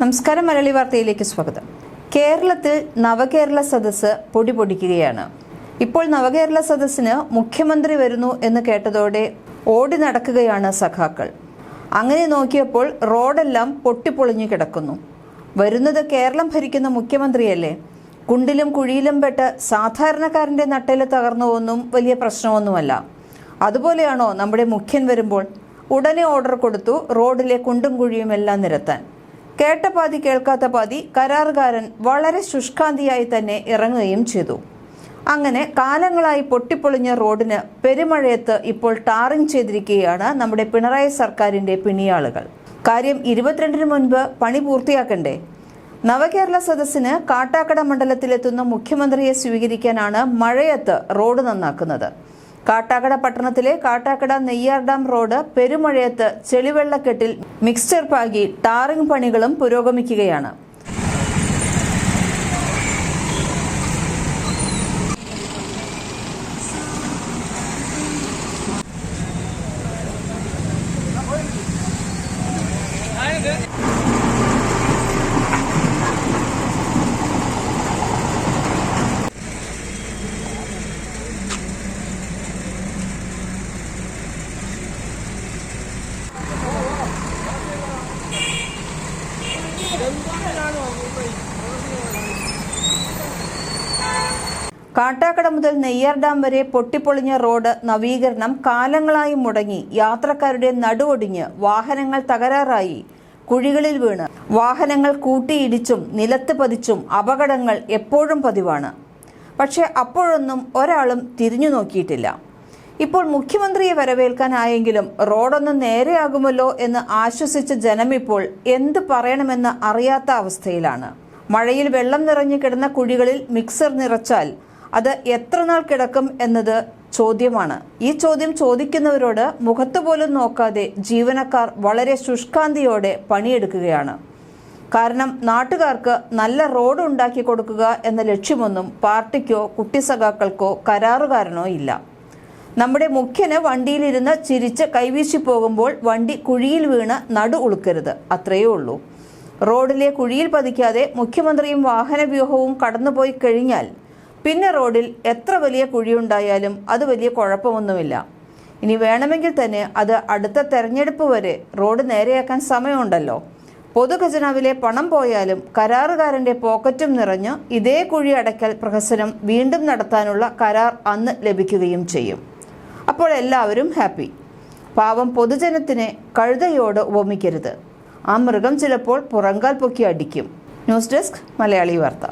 നമസ്കാരം മലയാളി വാർത്തയിലേക്ക് സ്വാഗതം. കേരളത്തിൽ നവകേരള സദസ്സ് പൊടി പൊടിക്കുകയാണ് ഇപ്പോൾ നവകേരള സദസ്സിന് മുഖ്യമന്ത്രി വരുന്നു എന്ന് കേട്ടതോടെ ഓടി നടക്കുകയാണ് സഖാക്കൾ. അങ്ങനെ നോക്കിയപ്പോൾ റോഡെല്ലാം പൊട്ടിപ്പൊളിഞ്ഞു കിടക്കുന്നു. വരുന്നത് കേരളം ഭരിക്കുന്ന മുഖ്യമന്ത്രിയല്ലേ? കുണ്ടിലും കുഴിയിലും പെട്ട് സാധാരണക്കാരന്റെ നട്ടൽ തകർന്നുവൊന്നും വലിയ പ്രശ്നമൊന്നുമല്ല. അതുപോലെയാണോ നമ്മുടെ മുഖ്യൻ വരുമ്പോൾ? ഉടനെ ഓർഡർ കൊടുത്തു റോഡിലെ കുണ്ടും കുഴിയും എല്ലാം നിരത്താൻ. കേട്ട പാതി കേൾക്കാത്ത പാതി കരാറുകാരൻ വളരെ ശുഷ്കാന്തിയായി തന്നെ ഇറങ്ങുകയും ചെയ്തു. അങ്ങനെ കാലങ്ങളായി പൊട്ടിപ്പൊളിഞ്ഞ റോഡിന് പെരുമഴയത്ത് ഇപ്പോൾ ടാറിംഗ് ചെയ്തിരിക്കുകയാണ് നമ്മുടെ പിണറായി സർക്കാരിന്റെ പിണിയാളുകൾ. കാര്യം ഇരുപത്തിരണ്ടിന് മുൻപ് പണി പൂർത്തിയാക്കണ്ടേ? നവകേരള സദസ്സിന് കാട്ടാക്കട മണ്ഡലത്തിലെത്തുന്ന മുഖ്യമന്ത്രിയെ സ്വീകരിക്കാനാണ് മഴയത്ത് റോഡ് നന്നാക്കുന്നത്. കാട്ടാക്കട പട്ടണത്തിലെ കാട്ടാക്കട നെയ്യാർ ഡാം റോഡ് പെരുമഴയത്ത് ചെളിവെള്ളക്കെട്ടിൽ മിക്സ്ചർ പാകി ടാറിംഗ് പണികളും പുരോഗമിക്കുകയാണ്. കാട്ടാക്കട മുതൽ നെയ്യാർ ഡാം വരെ പൊട്ടിപ്പൊളിഞ്ഞ റോഡ് നവീകരണം കാലങ്ങളായി മുടങ്ങി. യാത്രക്കാരുടെ നടുവൊടിഞ്ഞ് വാഹനങ്ങൾ തകരാറായി. കുഴികളിൽ വീണ്. വാഹനങ്ങൾ കൂട്ടിയിടിച്ചും നിലത്ത് പതിച്ചും അപകടങ്ങൾ എപ്പോഴും പതിവാണ്. പക്ഷേ അപ്പോഴൊന്നും ഒരാളും തിരിഞ്ഞു നോക്കിയിട്ടില്ല. ഇപ്പോൾ മുഖ്യമന്ത്രിയെ വരവേൽക്കാനായെങ്കിലും റോഡൊന്ന് നേരെയാകുമല്ലോ എന്ന് ആശ്വസിച്ച ജനമിപ്പോൾ എന്ത് പറയണമെന്ന് അറിയാത്ത അവസ്ഥയിലാണ്. മഴയിൽ വെള്ളം നിറഞ്ഞു കിടന്ന കുഴികളിൽ മിക്സർ നിറച്ചാൽ അത് എത്ര നാൾ കിടക്കും എന്നത് ചോദ്യമാണ്. ഈ ചോദ്യം ചോദിക്കുന്നവരോട് മുഖത്ത് പോലും നോക്കാതെ ജീവനക്കാർ വളരെ ശുഷ്കാന്തിയോടെ പണിയെടുക്കുകയാണ്. കാരണം നാട്ടുകാർക്ക് നല്ല റോഡ് ഉണ്ടാക്കി കൊടുക്കുക എന്ന ലക്ഷ്യമൊന്നും പാർട്ടിക്കോ കുട്ടിസഖാക്കൾക്കോ കരാറുകാരനോ ഇല്ല. നമ്മുടെ മുഖ്യന് വണ്ടിയിലിരുന്ന് ചിരിച്ച് കൈവീശി പോകുമ്പോൾ വണ്ടി കുഴിയിൽ വീണ് നടു ഉളുക്കരുത്. അത്രയേ ഉള്ളൂ. റോഡിലെ കുഴിയിൽ പതിക്കാതെ മുഖ്യമന്ത്രിയും വാഹന വ്യൂഹവും കടന്നുപോയി കഴിഞ്ഞാൽ പിന്നെ റോഡിൽ എത്ര വലിയ കുഴിയുണ്ടായാലും അത് വലിയ കുഴപ്പമൊന്നുമില്ല. ഇനി വേണമെങ്കിൽ തന്നെ അത് അടുത്ത തെരഞ്ഞെടുപ്പ് വരെ റോഡ് നേരെയാക്കാൻ സമയമുണ്ടല്ലോ. പൊതുഖജനാവിലെ പണം പോയാലും കരാറുകാരന്റെ പോക്കറ്റും നിറഞ്ഞ് ഇതേ കുഴി അടയ്ക്കൽ പ്രഹസനം വീണ്ടും നടത്താനുള്ള കരാർ അന്ന് ലഭിക്കുകയും ചെയ്യും. അപ്പോൾ എല്ലാവരും ഹാപ്പി. പാവം പൊതുജനത്തിനെ കഴുതയോട് ഉപമിക്കരുത്. ആ മൃഗം ചിലപ്പോൾ പുറങ്കാൽ പൊക്കി അടിക്കും. ന്യൂസ് ഡെസ്ക് മലയാളി വാർത്ത.